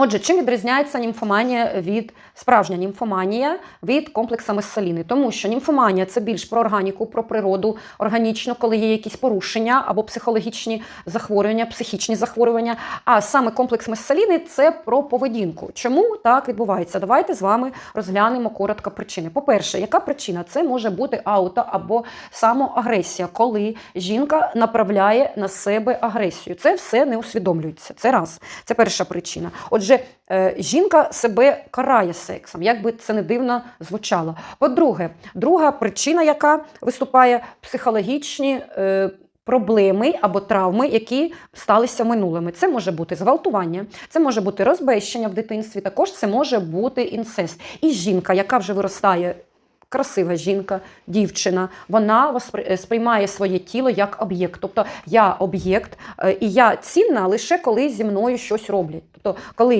Отже, чим відрізняється німфоманія від справжня німфоманія від комплексу Месаліни? Тому що німфоманія це більш про органіку, про природу органічно, коли є якісь порушення або психологічні захворювання, психічні захворювання. А саме комплекс Месаліни це про поведінку. Чому так відбувається? Давайте з вами розглянемо коротко причини. По-перше, яка причина? Це може бути ауто або самоагресія, коли жінка направляє на себе агресію. Це все не усвідомлюється. Це раз. Це перша причина. Отже, е, жінка себе карає сексом, як би це не дивно звучало. По-друге, друга причина, яка виступає психологічні. е, Проблеми або травми, які сталися минулими. Це може бути зґвалтування, це може бути розбещення в дитинстві, також це може бути інцест. І жінка, яка вже виростає красива жінка, дівчина, вона е, сприймає своє тіло як об'єкт. Тобто я об'єкт, і я цінна лише коли зі мною щось роблять. Тобто, коли